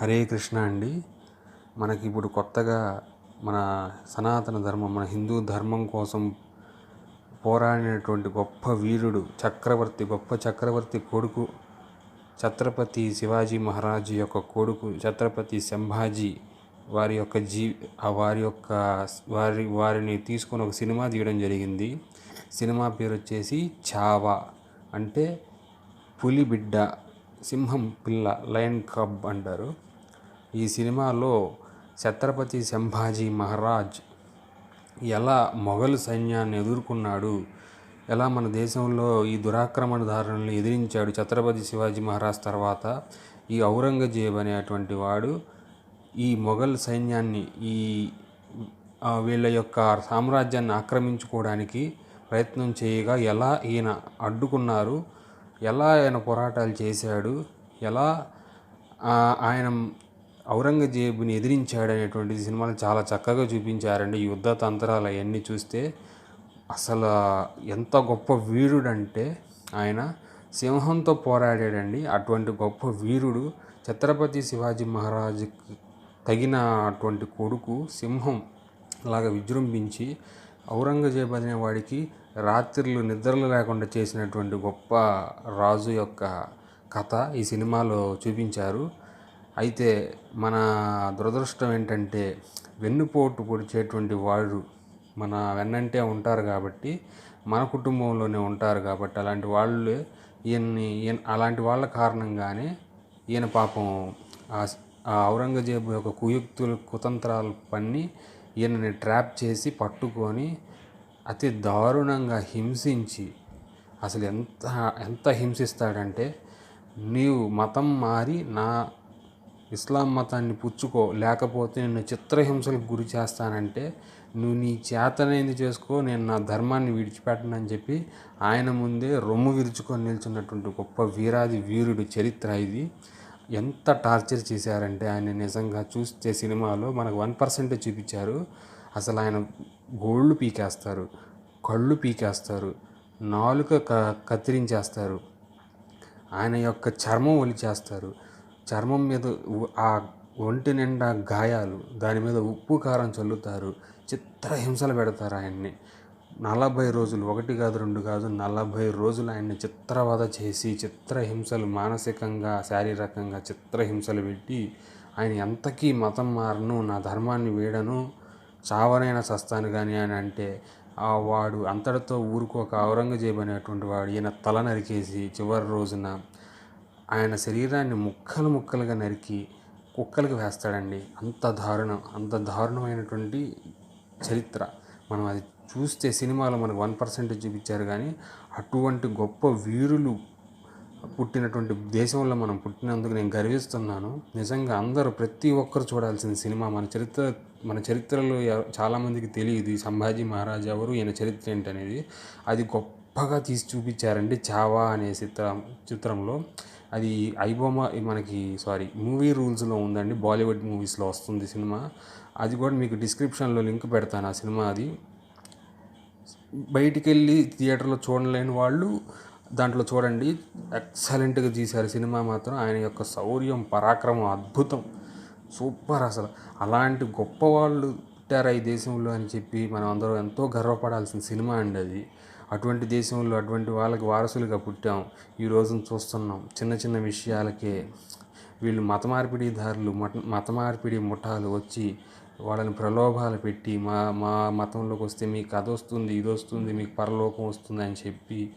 హరే కృష్ణ అండి. మనకి ఇప్పుడు కొత్తగా మన సనాతన ధర్మం మన హిందూ ధర్మం కోసం పోరాడినటువంటి గొప్ప వీరుడు చక్రవర్తి గొప్ప చక్రవర్తి కొడుకు ఛత్రపతి శివాజీ మహారాజు యొక్క కొడుకు ఛత్రపతి సంభాజీ వారి యొక్క జీ వారి యొక్క వారి వారిని తీసుకొని ఒక సినిమా తీయడం జరిగింది. సినిమా పేరు వచ్చేసి చావా అంటే పులి బిడ్డ సింహం పిల్ల లయన్ కబ్ అంటారు. ఈ సినిమాలో ఛత్రపతి సంభాజీ మహారాజ్ ఎలా మొఘల్ సైన్యాన్ని ఎదుర్కొన్నాడు ఎలా మన దేశంలో ఈ దురాక్రమణదారులను ఎదిరించాడు ఛత్రపతి శివాజీ మహారాజ్ తర్వాత ఈ ఔరంగజేబ్ అనేటువంటి వాడు ఈ మొఘల్ సైన్యాన్ని ఈ వీళ్ళ యొక్క సామ్రాజ్యాన్ని ఆక్రమించుకోవడానికి ప్రయత్నం చేయగా ఎలా ఈయన అడ్డుకున్నారు ఎలా ఆయన పోరాటాలు చేశాడు ఎలా ఆయన ఔరంగజేబుని ఎదిరించాడు అనేటువంటి సినిమాలు చాలా చక్కగా చూపించారండి. ఈ యుద్ధ తంత్రాలు అవన్నీ చూస్తే అసలు ఎంత గొప్ప వీరుడంటే ఆయన. సింహంతో పోరాడాడండి. అటువంటి గొప్ప వీరుడు ఛత్రపతి శివాజీ మహారాజుకి తగిన అటువంటి కొడుకు సింహం లాగా విజృంభించి ఔరంగజేబ్ అనే వాడికి రాత్రులు నిద్రలు లేకుండా చేసినటువంటి గొప్ప రాజు యొక్క కథ ఈ సినిమాలో చూపించారు. అయితే మన దురదృష్టం ఏంటంటే వెన్నుపోటు పొడిచేటువంటి వాళ్ళు మన వెన్నంటే ఉంటారు కాబట్టి మన కుటుంబంలోనే ఉంటారు కాబట్టి అలాంటి వాళ్ళు ఈయన్ని ఈయన అలాంటి వాళ్ళ కారణంగానే ఈయన పాపం ఆ ఆ ఔరంగజేబు యొక్క కుయుక్తులు కుతంత్రాలు పన్ని ఈయనని ట్రాప్ చేసి పట్టుకొని అతి దారుణంగా హింసించి అసలు ఎంత ఎంత హింసిస్తాడంటే నీవు మతం మారి నా ఇస్లాం మతాన్ని పుచ్చుకో లేకపోతే నిన్ను చిత్రహింసలకు గురి చేస్తానంటే నువ్వు నీ చేతనైంది చేసుకో నేను నా ధర్మాన్ని విడిచిపెట్టనని చెప్పి ఆయన ముందే రొమ్ము విరుచుకొని నిల్చున్నటువంటి గొప్ప వీరాది వీరుడు చరిత్ర ఇది. ఎంత టార్చర్ చేశారంటే ఆయన నిజంగా చూస్తే సినిమాలో మనకు వన్ పర్సెంటే చూపించారు. అసలు ఆయన గోళ్ళు పీకేస్తారు కళ్ళు పీకేస్తారు నాలుక క కత్తిరించేస్తారు ఆయన యొక్క చర్మం ఒలిచేస్తారు. చర్మం మీద ఆ ఒంటి నిండా గాయాలు దాని మీద ఉప్పు కారం చల్లుతారు. చిత్రహింసలు పెడతారు ఆయన్ని. నలభై రోజులు ఒకటి కాదు రెండు కాదు నలభై రోజులు ఆయన్ని చిత్రవద చేసి చిత్రహింసలు మానసికంగా శారీరకంగా చిత్రహింసలు పెట్టి ఆయన ఎంతకీ మతం మారను నా ధర్మాన్ని వీడను చావనైనా సస్తాను కానీ అని అంటే ఆ వాడు అంతటితో ఊరుకోక ఔరంగజేబు అనేటువంటి వాడు ఈయన తల నరికేసి చివరి రోజున ఆయన శరీరాన్ని ముక్కలు ముక్కలుగా నరికి కుక్కలకు వేస్తాడండి. అంత దారుణం అంత దారుణమైనటువంటి చరిత్ర. మనం అది చూస్తే సినిమాలో మనకు వన్ పర్సెంట్ చూపించారు కానీ అటువంటి గొప్ప వీరులు పుట్టినటువంటి దేశంలో మనం పుట్టినందుకు నేను గర్విస్తున్నాను. నిజంగా అందరూ ప్రతి ఒక్కరు చూడాల్సిన సినిమా మన చరిత్ర మన చరిత్రలో చాలామందికి తెలియదు ఈ సంభాజీ మహారాజ్ ఎవరు ఈయన చరిత్ర ఏంటనేది. అది గొప్పగా తీసి చూపించారండి చావా అనే చిత్రం చిత్రంలో. అది ఐబొమ్మ మనకి సారీ మూవీ రూల్స్లో ఉందండి బాలీవుడ్ మూవీస్లో వస్తుంది సినిమా. అది కూడా మీకు డిస్క్రిప్షన్లో లింక్ పెడతాను ఆ సినిమా అది. బయటికి వెళ్ళి థియేటర్లో చూడలేని వాళ్ళు దాంట్లో చూడండి. ఎక్సలెంట్గా తీశారు సినిమా మాత్రం. ఆయన యొక్క శౌర్యం పరాక్రమం అద్భుతం. సూపర్ అసలు. అలాంటి గొప్ప వాళ్ళు పుట్టారా ఈ దేశంలో అని చెప్పి మనం అందరం ఎంతో గర్వపడాల్సిన సినిమా అండి అది. అటువంటి దేశంలో అటువంటి వాళ్ళకి వారసులుగా పుట్టాం. ఈ రోజున చూస్తున్నాం. చిన్న చిన్న విషయాలకే వీళ్ళు మత మార్పిడిదారులు మత మార్పిడి ముఠాలు వచ్చి వాళ్ళని ప్రలోభాలు పెట్టి మా మా మతంలోకి వస్తే మీకు అది వస్తుంది ఇది వస్తుంది మీకు పరలోకం వస్తుంది అని చెప్పి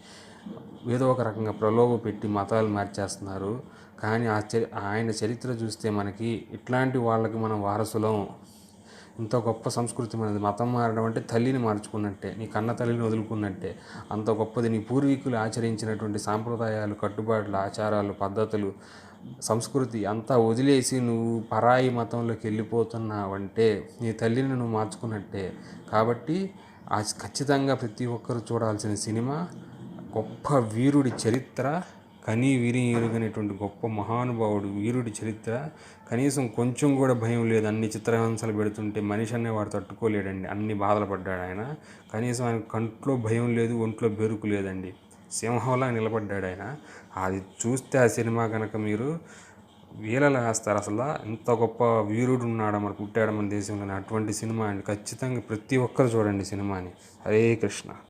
ఏదో ఒక రకంగా ప్రలోభ పెట్టి మతాలు మార్చేస్తున్నారు. కానీ ఆ చరి ఆయన చరిత్ర చూస్తే మనకి ఇట్లాంటి వాళ్ళకి మనం వారసులం. ఇంత గొప్ప సంస్కృతి మనది. మతం మారడం అంటే తల్లిని మార్చుకున్నట్టే నీ కన్న తల్లిని వదులుకున్నట్టే. అంత గొప్పది నీ పూర్వీకులు ఆచరించినటువంటి సాంప్రదాయాలు కట్టుబాట్లు ఆచారాలు పద్ధతులు సంస్కృతి అంతా వదిలేసి నువ్వు పరాయి మతంలోకి వెళ్ళిపోతున్నావంటే నీ తల్లిని నువ్వు మార్చుకున్నట్టే. కాబట్టి ఆ ఖచ్చితంగా ప్రతి ఒక్కరు చూడాల్సిన సినిమా గొప్ప వీరుడి చరిత్ర కని వీరి ఎరుగనేటువంటి గొప్ప మహానుభావుడు వీరుడి చరిత్ర. కనీసం కొంచెం కూడా భయం లేదు. అన్ని చిత్రహింసలు పెడుతుంటే మనిషి అనేవాడు తట్టుకోలేడండి. అన్ని బాధలు పడ్డాడు ఆయన. కనీసం ఆయన కంట్లో భయం లేదు ఒంట్లో బెరుకు లేదండి. సింహంలా నిలబడ్డాడు ఆయన. అది చూస్తే ఆ సినిమా కనుక మీరు వీలలు వేస్తారు. అసలు ఎంత గొప్ప వీరుడు ఉన్నాడు మరి పుట్టాడు మన దేశంలోనే. అటువంటి సినిమా అండి. ఖచ్చితంగా ప్రతి ఒక్కరు చూడండి సినిమాని. హరే కృష్ణ.